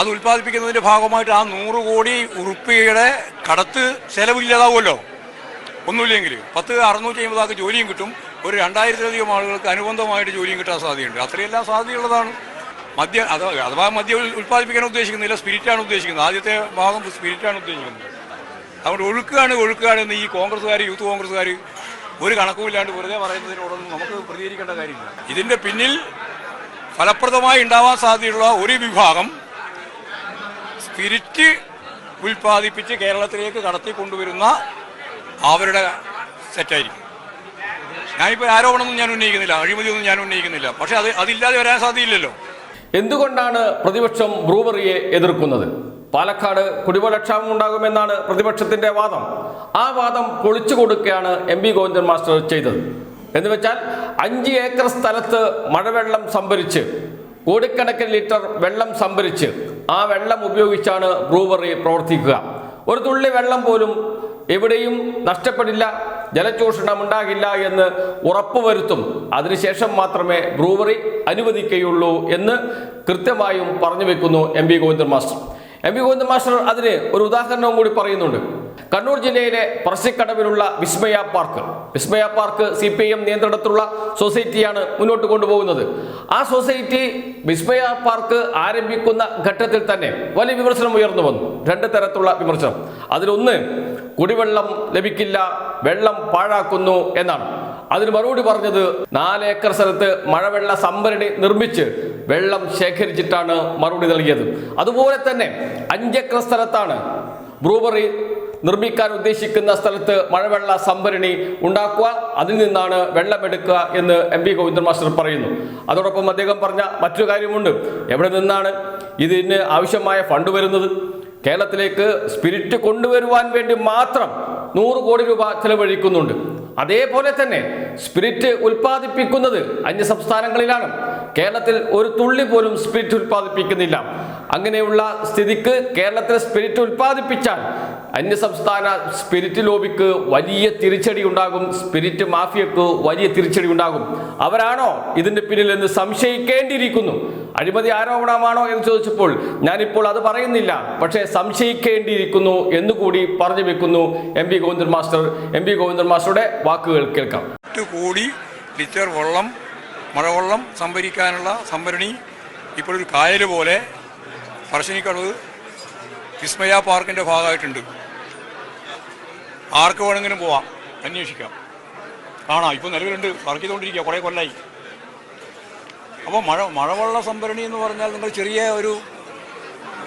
അത് ഉൽപ്പാദിപ്പിക്കുന്നതിന്റെ ഭാഗമായിട്ട് ആ നൂറ് കോടി ഉറുപ്പികയുടെ കടത്ത് ചെലവില്ലാതാവുമല്ലോ. ഒന്നുമില്ലെങ്കിൽ പത്ത് അറുന്നൂറ്റി അമ്പത് ആൾക്ക് ജോലിയും കിട്ടും. ഒരു രണ്ടായിരത്തിലധികം ആളുകൾക്ക് അനുബന്ധമായിട്ട് ജോലിയും കിട്ടാൻ സാധ്യതയുണ്ട്. അത്രയെല്ലാം സാധ്യതയുള്ളതാണ്. മദ്യം അത് അഥവാ മദ്യം ഉൽ- ഉൽപ്പാദിപ്പിക്കാൻ ഉദ്ദേശിക്കുന്നില്ല സ്പിരിറ്റാണ് ഉദ്ദേശിക്കുന്നത്. ആദ്യത്തെ ഭാഗം സ്പിരിറ്റാണ് ഉദ്ദേശിക്കുന്നത്. അതുകൊണ്ട് ഒഴുക്കുകയാണ് ഒഴുക്കുകയാണ് ഈ കോൺഗ്രസ്സുകാർ യൂത്ത് കോൺഗ്രസ്സുകാർ ഒരു കണക്കുമില്ലാണ്ട് വെറുതെ പറയുന്നതിനോടൊന്നും നമുക്ക് പ്രതികരിക്കേണ്ട കാര്യമില്ല. ഇതിന്റെ പിന്നിൽ ഫലപ്രദമായി ഉണ്ടാവാൻ സാധ്യതയുള്ള ഒരു വിഭാഗം സ്പിരിറ്റ് ഉൽപ്പാദിപ്പിച്ച് കേരളത്തിലേക്ക് കടത്തി കൊണ്ടുവരുന്ന അവരുടെ സെറ്റായിരിക്കും. ഞാനിപ്പോൾ ആരോപണമൊന്നും ഞാൻ ഉന്നയിക്കുന്നില്ല അഴിമതിയൊന്നും ഞാൻ ഉന്നയിക്കുന്നില്ല. പക്ഷേ അത് അതില്ലാതെ വരാൻ സാധ്യതയില്ലല്ലോ. എന്തുകൊണ്ടാണ് പ്രതിപക്ഷം ബ്രൂവറിയെ എതിർക്കുന്നത്? പാലക്കാട് കുടിവെള്ളക്ഷാമം ഉണ്ടാകുമെന്നാണ് പ്രതിപക്ഷത്തിന്റെ വാദം. ആ വാദം പൊളിച്ചു കൊടുക്കുകയാണ് എം പി ഗോവിന്ദൻ മാസ്റ്റർ ചെയ്തത്. എന്ന് വെച്ചാൽ അഞ്ച് ഏക്കർ സ്ഥലത്ത് മഴവെള്ളം സംഭരിച്ച് കോടിക്കണക്കിന് ലിറ്റർ വെള്ളം സംഭരിച്ച് ആ വെള്ളം ഉപയോഗിച്ചാണ് ബ്രൂവറി പ്രവർത്തിക്കുക. ഒരു തുള്ളി വെള്ളം പോലും എവിടെയും നഷ്ടപ്പെടില്ല ജലചൂഷണം ഉണ്ടാകില്ല എന്ന് ഉറപ്പുവരുത്തും. അതിനുശേഷം മാത്രമേ ബ്രൂവറി അനുവദിക്കുകയുള്ളൂ എന്ന് കൃത്യമായും പറഞ്ഞു വെക്കുന്നു M P Govindan master. M P Govindan master അതിന് ഒരു ഉദാഹരണവും കൂടി പറയുന്നുണ്ട്. കണ്ണൂർ ജില്ലയിലെ പറശ്ശിക്കടവിലുള്ള Vismaya park. Vismaya park C P M നിയന്ത്രണത്തിലുള്ള സൊസൈറ്റിയാണ് മുന്നോട്ട് കൊണ്ടുപോകുന്നത്. ആ സൊസൈറ്റി വിസ്മയ പാർക്ക് ആരംഭിക്കുന്ന ഘട്ടത്തിൽ തന്നെ വലിയ വിമർശനം ഉയർന്നു വന്നു. രണ്ട് തരത്തിലുള്ള വിമർശനം. അതിലൊന്ന് കുടിവെള്ളം ലഭിക്കില്ല വെള്ളം പാഴാക്കുന്നു എന്നാണ്. അതിന് മറുപടി പറഞ്ഞത് നാല് ഏക്കർ സ്ഥലത്ത് മഴവെള്ള സംഭരണി നിർമ്മിച്ച് വെള്ളം ശേഖരിച്ചിട്ടാണ് മറുപടി നൽകിയത്. അതുപോലെ തന്നെ അഞ്ചേക്കർ സ്ഥലത്താണ് ബ്രൂവറി നിർമ്മിക്കാൻ ഉദ്ദേശിക്കുന്ന സ്ഥലത്ത് മഴവെള്ള സംഭരണി ഉണ്ടാക്കുക അതിൽ നിന്നാണ് വെള്ളമെടുക്കുക എന്ന് എം പി ഗോവിന്ദൻ മാസ്റ്റർ പറയുന്നു. അതോടൊപ്പം അദ്ദേഹം പറഞ്ഞ മറ്റൊരു കാര്യമുണ്ട്. എവിടെ നിന്നാണ് ഇതിന് ആവശ്യമായ ഫണ്ട് വരുന്നത്? കേരളത്തിലേക്ക് സ്പിരിറ്റ് കൊണ്ടുവരുവാൻ വേണ്ടി മാത്രം നൂറ് കോടി രൂപ ചെലവഴിക്കുന്നുണ്ട്. അതേപോലെ തന്നെ സ്പിരിറ്റ് ഉൽപ്പാദിപ്പിക്കുന്നത് അന്യ സംസ്ഥാനങ്ങളിലാണ്. കേരളത്തിൽ ഒരു തുള്ളി പോലും സ്പിരിറ്റ് ഉൽപ്പാദിപ്പിക്കുന്നില്ല. അങ്ങനെയുള്ള സ്ഥിതിക്ക് കേരളത്തിൽ സ്പിരിറ്റ് ഉൽപ്പാദിപ്പിച്ചാൽ അന്യ സംസ്ഥാന സ്പിരിറ്റ് ലോബിക്ക് വലിയ തിരിച്ചടി ഉണ്ടാകും. സ്പിരിറ്റ് മാഫിയക്ക് വലിയ തിരിച്ചടി ഉണ്ടാകും. അവരാണോ ഇതിന്റെ പിന്നിൽ എന്ന് സംശയിക്കേണ്ടിയിരിക്കുന്നു. അഴിമതി ആരോപണമാണോ എന്ന് ചോദിച്ചപ്പോൾ ഞാനിപ്പോൾ അത് പറയുന്നില്ല. പക്ഷേ സംശയിക്കേണ്ടിയിരിക്കുന്നു എന്നുകൂടി പറഞ്ഞു വെക്കുന്നു M P Govindan master. M P Govindan മാസ്റ്ററുടെ വാക്കുകൾ കേൾക്കാം. കോടി ലിറ്റർ വെള്ളം മഴവെള്ളം സംഭരിക്കാനുള്ള സംഭരണി ഇപ്പോഴൊരു കായൽ പോലെ പറശ്ശിനിക്കടവ് വിസ്മയ പാർക്കിന്റെ ഭാഗമായിട്ടുണ്ട്. ആർക്ക് വേണമെങ്കിലും പോവാം. അന്വേഷിക്കാം. കാണാം ഇപ്പോൾ നിലവിലുണ്ട്. വർക്ക് ചെയ്തുകൊണ്ടിരിക്കുക. കുറേ കൊല്ലായി. അപ്പോൾ മഴ മഴവെള്ള സംഭരണി എന്ന് പറഞ്ഞാൽ നിങ്ങൾ ചെറിയ ഒരു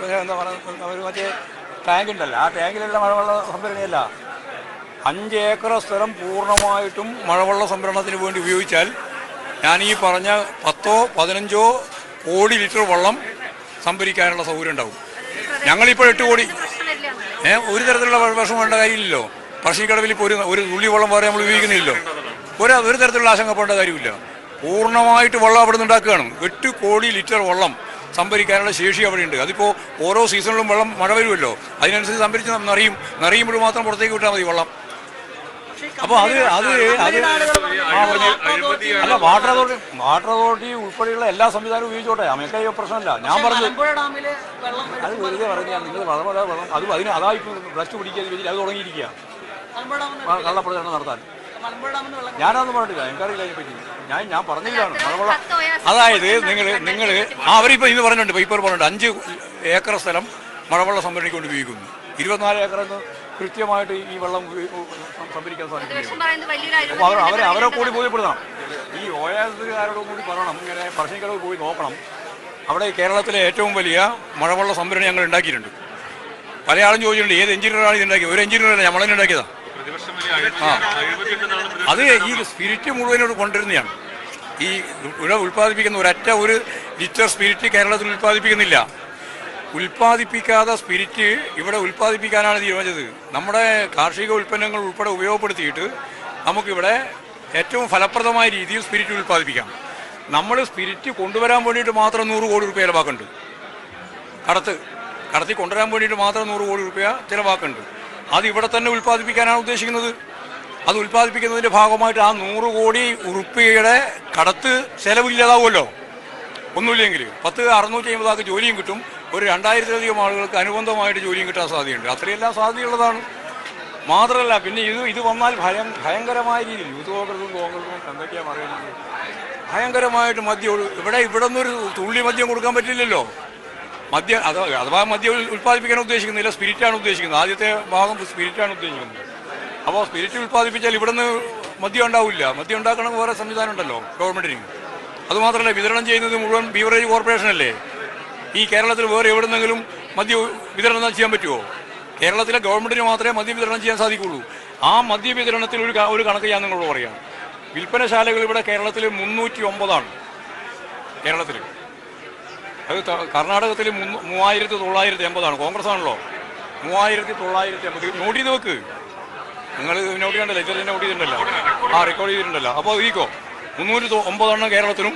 ഏഹ്, എന്താ പറയുക ഒരു മറ്റേ ടാങ്ക് ഉണ്ടല്ലോ. ആ ടാങ്കിലുള്ള മഴവെള്ള സംഭരണിയല്ല. അഞ്ച് ഏക്കർ സ്ഥലം പൂർണമായിട്ടും മഴവെള്ള സംഭരണത്തിന് വേണ്ടി ഉപയോഗിച്ചാൽ ഞാൻ ഈ പറഞ്ഞ പത്തോ പതിനഞ്ചോ കോടി ലിറ്റർ വെള്ളം സംഭരിക്കാനുള്ള സൗകര്യം ഉണ്ടാവും. ഞങ്ങളിപ്പോൾ എട്ട് കോടി. ഏ ഒരു തരത്തിലുള്ള വിഷമം വേണ്ട കാര്യമില്ലല്ലോ. പറശ്ശിക്കടവിൽ ഇപ്പോൾ ഒരു ഒരു തുള്ളി വെള്ളം വേറെ നമ്മൾ ഉപയോഗിക്കുന്നില്ലല്ലോ. ഒരു ഒരു തരത്തിലുള്ള ആശങ്കപ്പെടേണ്ട കാര്യമില്ല. പൂർണമായിട്ട് വെള്ളം അവിടെ നിന്ന് ഉണ്ടാക്കുകയാണ്. എട്ട് കോടി ലിറ്റർ വെള്ളം സംഭരിക്കാനുള്ള ശേഷി അവിടെയുണ്ട്. അതിപ്പോൾ ഓരോ സീസണിലും വെള്ളം മഴ വരുമല്ലോ. അതിനനുസരിച്ച് സംഭരിച്ച് നിറയും നിറയുമ്പോൾ മാത്രം പുറത്തേക്ക് വിട്ടാൽ മതി വെള്ളം. അപ്പോൾ അത് അത് അത് അല്ല വാട്ടർ അതോറിറ്റി വാട്ടർ അതോറിറ്റി ഉൾപ്പെടെയുള്ള എല്ലാ സംവിധാനവും ഉപയോഗിച്ചോട്ടെ. അമേക്ക പ്രശ്നമല്ല. ഞാൻ പറഞ്ഞു മലമ്പുഴ ഡാമിൽ വെള്ളം അത് വെറുതെ പറഞ്ഞാൽ നിങ്ങൾ വളരെ വെള്ളം അത് അതിന് അതായി ബ്ലസ്റ്റ് പിടിക്കാതെ അത് തുടങ്ങിയിരിക്കുക കള്ളപ്രചരണം നടത്താൻ. ഞാനൊന്നും പറഞ്ഞില്ല എനിക്കറിയില്ല അതിനെപ്പറ്റി ഞാൻ ഞാൻ പറഞ്ഞില്ലാണ് മലമ്പുഴ അതായത് നിങ്ങൾ നിങ്ങൾ അവരിപ്പോൾ ഇന്ന് പറഞ്ഞിട്ടുണ്ട്. പേപ്പർ പറഞ്ഞിട്ടുണ്ട്. അഞ്ച് ഏക്കർ സ്ഥലം മഴവെള്ള സംഭരണിക്ക് കൊണ്ട് ഉപയോഗിക്കുന്നു. ഇരുപത്തിനാല് ഏക്കർ എന്ന് കൃത്യമായിട്ട് ഈ വെള്ളം സംഭരിക്കാൻ സാധിക്കും അവർ അവരെ അവരെ കൂടി ബോധ്യപ്പെടുത്തണം. ഈ ഒ ഓയാസുകാരോട് കൂടി പറയണം. ഇങ്ങനെ പറശ്ശിനിക്കടവ് പോയി നോക്കണം. അവിടെ കേരളത്തിലെ ഏറ്റവും വലിയ മഴവെള്ള സംഭരണി ഞങ്ങൾ ഉണ്ടാക്കിയിട്ടുണ്ട്. പല ആളും ചോദിച്ചിട്ടുണ്ട് ഏത് എഞ്ചിനീയറാണ് ഇത് ഉണ്ടാക്കിയത് ഒരു എഞ്ചിനീയറല്ല നമ്മൾ തന്നെ ഉണ്ടാക്കിയതാ. അത് ഈ സ്പിരിറ്റ് മുഴുവനോട് കൊണ്ടുവരുന്നതാണ്. ഈ ഇവിടെ ഉൽപ്പാദിപ്പിക്കുന്ന ഒരറ്റ ഒരു ലിറ്റർ സ്പിരിറ്റ് കേരളത്തിൽ ഉൽപ്പാദിപ്പിക്കുന്നില്ല. ഉൽപ്പാദിപ്പിക്കാതെ സ്പിരിറ്റ് ഇവിടെ ഉൽപ്പാദിപ്പിക്കാനാണ് തീരുമാനിച്ചത്. നമ്മുടെ കാർഷിക ഉൽപ്പന്നങ്ങൾ ഉൾപ്പെടെ ഉപയോഗപ്പെടുത്തിയിട്ട് നമുക്കിവിടെ ഏറ്റവും ഫലപ്രദമായ രീതിയിൽ സ്പിരിറ്റ് ഉൽപ്പാദിപ്പിക്കാം. നമ്മൾ സ്പിരിറ്റ് കൊണ്ടുവരാൻ വേണ്ടിയിട്ട് മാത്രം നൂറ് കോടി രൂപ ചിലവാക്കുന്നുണ്ട്. കടത്ത് കടത്തി കൊണ്ടുവരാൻ വേണ്ടിയിട്ട് മാത്രം നൂറ് കോടി രൂപ ചിലവാക്കുന്നുണ്ട്. അത് ഇവിടെ തന്നെ ഉൽപ്പാദിപ്പിക്കാനാണ് ഉദ്ദേശിക്കുന്നത്. അത് ഉൽപ്പാദിപ്പിക്കുന്നതിന്റെ ഭാഗമായിട്ട് ആ നൂറ് കോടി ഉറുപ്പികയുടെ കടത്ത് ചെലവില്ലാതാവുമല്ലോ. ഒന്നുമില്ലെങ്കിൽ പത്ത് അറുന്നൂറ്റി അമ്പത് ആൾക്ക് ജോലിയും കിട്ടും. ഒരു രണ്ടായിരത്തിലധികം ആളുകൾക്ക് അനുബന്ധമായിട്ട് ജോലിയും കിട്ടാൻ സാധ്യതയുണ്ട്. അത്രയെല്ലാം സാധ്യതയുള്ളതാണ്. മാത്രമല്ല പിന്നെ ഇത് ഇത് വന്നാൽ ഭയം ഭയങ്കരമായ രീതിയിൽ യൂത്ത് കോൺഗ്രസും കോൺഗ്രസും എന്തൊക്കെയാണ് പറയുന്നത്? ഭയങ്കരമായിട്ട് മദ്യം ഇവിടെ ഇവിടെ നിന്നൊരു തുള്ളി മദ്യം കൊടുക്കാൻ പറ്റില്ലല്ലോ. മദ്യം അഥവാ അഥവാ മദ്യം ഉൽ- ഉൽപ്പാദിപ്പിക്കാൻ ഉദ്ദേശിക്കുന്നില്ല സ്പിരിറ്റാണ് ഉദ്ദേശിക്കുന്നത്. ആദ്യത്തെ ഭാഗം സ്പിരിറ്റാണ് ഉദ്ദേശിക്കുന്നത്. അപ്പോൾ സ്പിരിറ്റ് ഉൽപ്പാദിപ്പിച്ചാൽ ഇവിടുന്ന് മദ്യം ഉണ്ടാവില്ല. മദ്യം ഉണ്ടാക്കണമെങ്കിൽ വേറെ സംവിധാനം ഉണ്ടല്ലോ ഗവൺമെന്റിന് അതുമാത്രമല്ല വിതരണം ചെയ്യുന്നത് മുഴുവൻ ബീവറേജ് കോർപ്പറേഷനല്ലേ ഈ കേരളത്തിൽ വേറെ എവിടെന്നെങ്കിലും മദ്യ വിതരണം ചെയ്യാൻ പറ്റുമോ കേരളത്തിലെ ഗവൺമെന്റിന് മാത്രമേ മദ്യ വിതരണം ചെയ്യാൻ സാധിക്കുള്ളൂ ആ മദ്യ വിതരണത്തിൽ ഒരു ഒരു കണക്ക് ഞാൻ നിങ്ങളോട് പറയാം. വിൽപ്പനശാലകൾ ഇവിടെ കേരളത്തിൽ മുന്നൂറ്റി ഒമ്പതാണ് കേരളത്തിൽ. അത് കർണാടകത്തിൽ മൂവായിരത്തി തൊള്ളായിരത്തി എൺപതാണ്. കോൺഗ്രസ് ആണല്ലോ മൂവായിരത്തി തൊള്ളായിരത്തി എൺപത്. നോട്ട് ചെയ്ത് വെക്ക് നിങ്ങൾ നോട്ട് ചെയ്യണ്ടല്ലോ? ചെറിയ നോട്ട് ചെയ്തിട്ടുണ്ടല്ലോ. ആ റെക്കോർഡ് ചെയ്തിട്ടുണ്ടല്ലോ. അപ്പോൾ ഈക്കോ മുന്നൂറ്റി ഒമ്പതെണ്ണം കേരളത്തിലും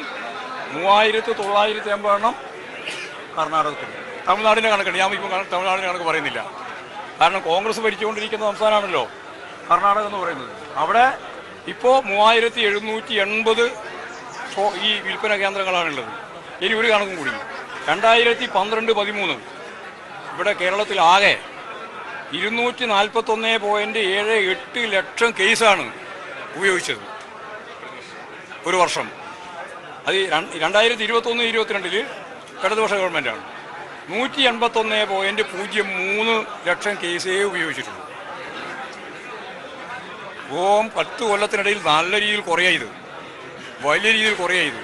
മൂവായിരത്തി തൊള്ളായിരത്തി എൺപതെണ്ണം കർണാടകത്തിലും. തമിഴ്നാടിന്റെ കണക്കുണ്ട് ഞാൻ ഇപ്പോൾ തമിഴ്നാടിന്റെ കണക്ക് പറയുന്നില്ല. കാരണം കോൺഗ്രസ് ഭരിച്ചുകൊണ്ടിരിക്കുന്ന സംസ്ഥാനമാണല്ലോ കർണാടക എന്ന് പറയുന്നത്. അവിടെ ഇപ്പോൾ മൂവായിരത്തി എഴുന്നൂറ്റി എൺപത് ഈ വിൽപ്പന കേന്ദ്രങ്ങളാണുള്ളത്. ഇനി ഒരു കണക്കും കൂടി. രണ്ടായിരത്തി പന്ത്രണ്ട് പതിമൂന്ന്. ഇവിടെ കേരളത്തിലാകെ ഇരുന്നൂറ്റി നാൽപ്പത്തൊന്ന് പോയിന്റ് ഏഴ് എട്ട് ലക്ഷം കേസാണ് ഉപയോഗിച്ചത് ഒരു വർഷം. അത് രണ്ടായിരത്തി ഇരുപത്തൊന്ന് ഇരുപത്തിരണ്ടിൽ ഇടതുപക്ഷ ഗവൺമെന്റാണ് നൂറ്റി എൺപത്തൊന്ന് പോയിന്റ് പൂജ്യം മൂന്ന് ലക്ഷം കേസേ ഉപയോഗിച്ചിട്ടുള്ളൂ. ഓം പത്ത് കൊല്ലത്തിനിടയിൽ നല്ല രീതിയിൽ കുറയാ ഇത്. വലിയ രീതിയിൽ കുറയാ ഇത്.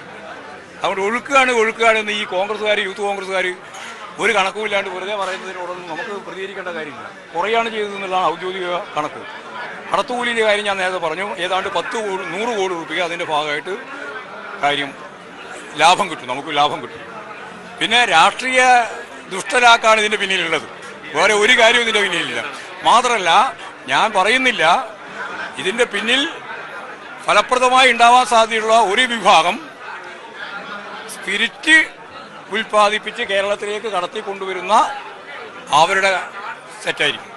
അതുകൊണ്ട് ഒഴുക്കുകയാണ് ഒഴുക്കുകയാണ് എന്ന് ഈ കോൺഗ്രസ്സുകാർ യൂത്ത് കോൺഗ്രസ്സുകാർ ഒരു കണക്കുമില്ലാണ്ട് വെറുതെ പറയുന്നതിനോടൊന്നും നമുക്ക് പ്രതികരിക്കേണ്ട കാര്യമില്ല. കുറയാണ് ചെയ്തതെന്നുള്ളതാണ് ഔദ്യോഗിക കണക്ക്. കടത്തുകൂലിന്റെ കാര്യം ഞാൻ നേരത്തെ പറഞ്ഞു. ഏതാണ്ട് പത്ത് കോടി നൂറ് കോടി റുപ്യ അതിന്റെ ഭാഗമായിട്ട് കാര്യം ലാഭം കിട്ടും. നമുക്ക് ലാഭം കിട്ടും. പിന്നെ രാഷ്ട്രീയ ദുഷ്ടരാക്കാണ് ഇതിന്റെ പിന്നിലുള്ളത്. വേറെ ഒരു കാര്യവും ഇതിന്റെ പിന്നിലില്ല. മാത്രമല്ല ഞാൻ പറയുന്നില്ല ഇതിന്റെ പിന്നിൽ ഫലപ്രദമായി ഉണ്ടാവാൻ സാധ്യതയുള്ള ഒരു വിഭാഗം സ്പിരിറ്റ് ഉൽപ്പാദിപ്പിച്ച് കേരളത്തിലേക്ക് കടത്തി കൊണ്ടുവരുന്ന അവരുടെ സെറ്റായിരിക്കും.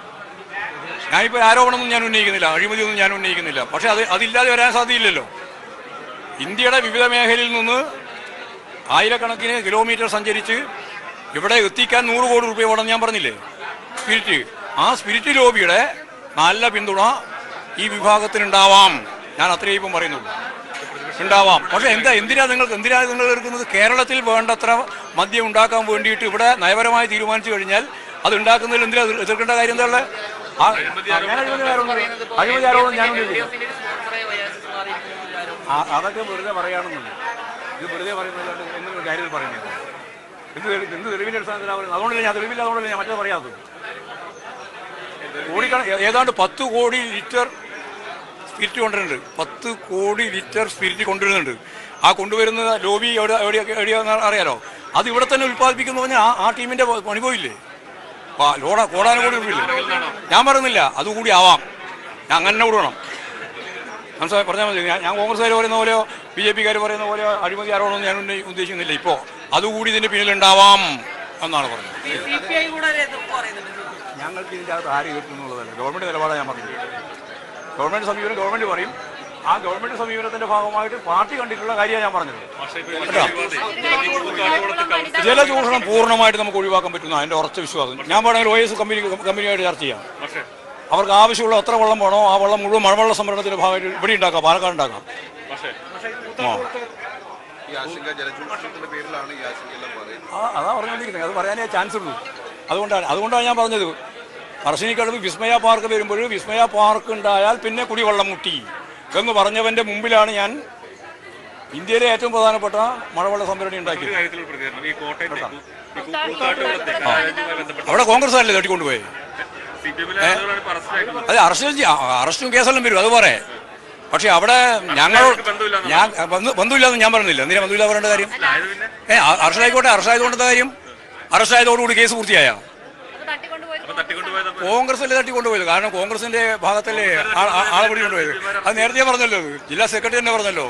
ഞാനിപ്പോൾ ആരോപണമൊന്നും ഞാൻ ഉന്നയിക്കുന്നില്ല. അഴിമതിയൊന്നും ഞാൻ ഉന്നയിക്കുന്നില്ല. പക്ഷേ അത് അതില്ലാതെ വരാൻ സാധ്യതയില്ലല്ലോ. ഇന്ത്യയുടെ വിവിധ മേഖലയിൽ നിന്ന് ആയിരക്കണക്കിന് കിലോമീറ്റർ സഞ്ചരിച്ച് ഇവിടെ എത്തിക്കാൻ നൂറ് കോടി രൂപ വേണമെന്ന് ഞാൻ പറഞ്ഞില്ലേ? സ്പിരിറ്റ് ആ സ്പിരിറ്റ് ലോബിയുടെ നല്ല പിന്തുണ ഈ വിഭാഗത്തിനുണ്ടാവാം. ഞാൻ അത്രയും പറയുന്നുള്ളൂ. ഉണ്ടാവാം. പക്ഷെ എന്താ എന്തിനാ നിങ്ങൾക്ക് എന്തിനാ നിങ്ങൾ എടുക്കുന്നത് കേരളത്തിൽ വേണ്ടത്ര മദ്യം ഉണ്ടാക്കാൻ വേണ്ടിയിട്ട് ഇവിടെ നയപരമായി തീരുമാനിച്ചു കഴിഞ്ഞാൽ അത് ഉണ്ടാക്കുന്നതിൽ എന്തിനാ എതിർക്കേണ്ട കാര്യം എന്താ ഉള്ളത്? ഞാൻ അതൊക്കെ വെറുതെ പറയാണെന്നുണ്ട് ഇത് വെറുതെ പറയുന്നത് എന്തെങ്കിലും കാര്യത്തിൽ പറയുന്നത്? എന്ത് എന്ത് തെളിവിന്റെ അടിസ്ഥാനത്തിലാണ് പറയുന്നത്? അതുകൊണ്ടല്ലേ ഞാൻ തെളിവില്ല അതുകൊണ്ടല്ലേ ഞാൻ മറ്റേ പറയാത്തത്? കോടിക്കണ ഏതാണ്ട് പത്ത് കോടി ലിറ്റർ സ്പിരിറ്റ് കൊണ്ടുവരുന്നുണ്ട്. പത്ത് കോടി ലിറ്റർ സ്പിരിറ്റ് കൊണ്ടുവരുന്നുണ്ട്. ആ കൊണ്ടുവരുന്ന ലോബി എവിടെ എവിടെയൊക്കെ എവിടെയാണെന്ന് അറിയാലോ? അത് ഇവിടെ തന്നെ ഉൽപ്പാദിപ്പിക്കുന്നു പറഞ്ഞാൽ ആ ആ ടീമിന്റെ പണി പോയില്ലേ? ആ ലോഡ കോടാനും കോടി രൂപയില്ലേ ഞാൻ പറയുന്നില്ല. അതുകൂടി ആവാം. ഞാൻ അങ്ങനെ വിടണം. മനസ്സിലായി? പറഞ്ഞാൽ മതി. ഞാൻ കോൺഗ്രസ്സുകാർ പറയുന്ന പോലെയോ ബി ജെ പിക്കാർ പറയുന്ന പോലെയോ അഴിമതി ആരോടൊന്നും ഞാൻ ഉദ്ദേശിക്കുന്നില്ല. ഇപ്പോൾ അതുകൂടി ഇതിന്റെ പിന്നിലുണ്ടാവാം എന്നാണ് പറഞ്ഞത്. ഞങ്ങൾക്ക് ഇതിന്റെ അകത്ത് ആര് എതിർക്കുന്നുള്ളതല്ല. ഗവൺമെന്റ് നിലപാടാണ് ഞാൻ പറഞ്ഞത്. ഗവൺമെന്റ് സമീപനം ഗവൺമെന്റ് പറയും. ആ ഗവൺമെന്റ് സമീപനത്തിന്റെ ഭാഗമായിട്ട് പാർട്ടി കണ്ടിട്ടുള്ള കാര്യമാണ് ഞാൻ പറഞ്ഞത്. ജലചൂഷണം പൂർണമായിട്ട് നമുക്ക് ഒഴിവാക്കാൻ പറ്റുന്ന എന്റെ ഉറച്ച വിശ്വാസം. ഞാൻ പറഞ്ഞാൽ ഒ എസ് കമ്പനി കമ്പനിയായിട്ട് ചർച്ച ചെയ്യാം. അവർക്ക് ആവശ്യമുള്ള എത്ര വെള്ളം വേണോ ആ വെള്ളം മുഴുവൻ മഴവെള്ള സംഭരണത്തിന്റെ ഭാഗമായിട്ട് ഇവിടെ ഉണ്ടാക്കാം പാലക്കാട് ഉണ്ടാക്കാം. ആ. അതാ പറഞ്ഞുകൊണ്ടിരിക്കുന്നത്. അത് പറയാനേ ചാൻസ് ഉള്ളൂ അതുകൊണ്ടാണ് അതുകൊണ്ടാണ് ഞാൻ പറഞ്ഞത്. പറശ്ശിനിക്കടവ് വിസ്മയ പാർക്ക് വരുമ്പോൾ വിസ്മയ പാർക്ക് ഉണ്ടായാൽ പിന്നെ കുടിവെള്ളം മുട്ടി. എന്ന് പറഞ്ഞവന്റെ മുമ്പിലാണ് ഞാൻ ഇന്ത്യയിലെ ഏറ്റവും പ്രധാനപ്പെട്ട മഴവെള്ള സംഭരണി ഉണ്ടാക്കിയത്. അവിടെ കോൺഗ്രസ് അല്ലേ തട്ടിക്കൊണ്ടുപോയി അതെ അറസ്റ്റ് ആയിട്ടുള്ളത് അത് അറസ്റ്റ് ചെയ്യ- അറസ്റ്റും കേസെല്ലാം വരും അത് പോരെ. പക്ഷെ അവിടെ ഞങ്ങൾ ബന്ധുവില്ലാന്ന് ഞാൻ ബന്ധു- ബന്ധമില്ലാന്ന് ഞാൻ പറഞ്ഞില്ല. എന്തിനാ ബന്ധുവില്ല പറയേണ്ട കാര്യം? ഏ അറസ്റ്റ് ആയിക്കോട്ടെ അറസ്റ്റ് ആയതുകൊണ്ട് കാര്യം? അറസ്റ്റ് ആയതോടുകൂടി കേസ് പൂർത്തിയായ? കോൺഗ്രസ് അല്ലേ തട്ടി തട്ടിക്കൊണ്ടുപോയത്? കാരണം കോൺഗ്രസിന്റെ ഭാഗത്തല്ലേ ആളെ പിടി കൊണ്ടുപോയത്. അത് നേരത്തെ പറഞ്ഞല്ലോ ജില്ലാ സെക്രട്ടറി തന്നെ പറഞ്ഞല്ലോ.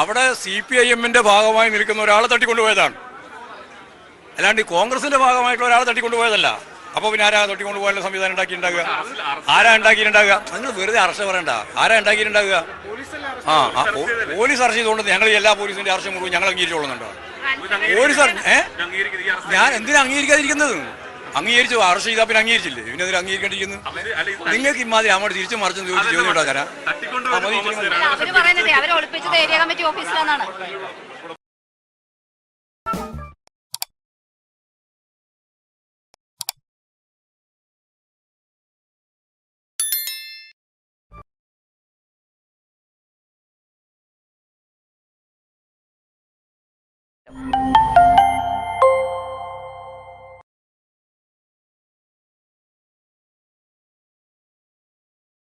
അവിടെ സി പി ഐ എമ്മിന്റെ ഭാഗമായി നിൽക്കുന്ന ഒരാളെ തട്ടിക്കൊണ്ടുപോയതാണ്. അല്ലാണ്ട് ഈ കോൺഗ്രസിന്റെ ഭാഗമായിട്ടുള്ള ഒരാളെ തട്ടിക്കൊണ്ടുപോയതല്ല. അപ്പൊ പിന്നെ ആരാ തട്ടിക്കൊണ്ടുപോകാനുള്ള സംവിധാനം ഉണ്ടാക്കിയിട്ടുണ്ടാകുക ആരാ ഉണ്ടാക്കിയിട്ടുണ്ടാകുക നിങ്ങൾ വെറുതെ അറസ്റ്റ് പറയണ്ട. ആരാ ഉണ്ടാക്കിയിട്ടുണ്ടാകുക ആ പോലീസ് അറസ്റ്റ് ചെയ്തുകൊണ്ട് ഞങ്ങൾ എല്ലാ പോലീസിന്റെ അറസ്റ്റ് മുഴുവൻ ഞങ്ങൾ അംഗീകരിച്ചോളുന്നുണ്ടോ പോലീസ് ഞാൻ എന്തിനാ അംഗീകരിക്കാതിരിക്കുന്നത്? അംഗീകരിച്ചു അറസ്റ്റ് ചെയ്താൽ പിന്നെ അംഗീകരിച്ചില്ലേ? പിന്നെ അതിൽ അംഗീകരിക്കേണ്ടിയിരിക്കുന്നു അല്ല നിങ്ങൾക്ക് ഇമാതിരി അങ്ങോട്ട് തിരിച്ചു മറിച്ചും ചോദിച്ച് ജോലി ഉണ്ടാക്കാനാ. അവർ പറയുന്നത് അവരെ ഒളിപ്പിച്ചത് ഏരിയ കമ്മിറ്റി ഓഫീസിലാണെന്നാണ്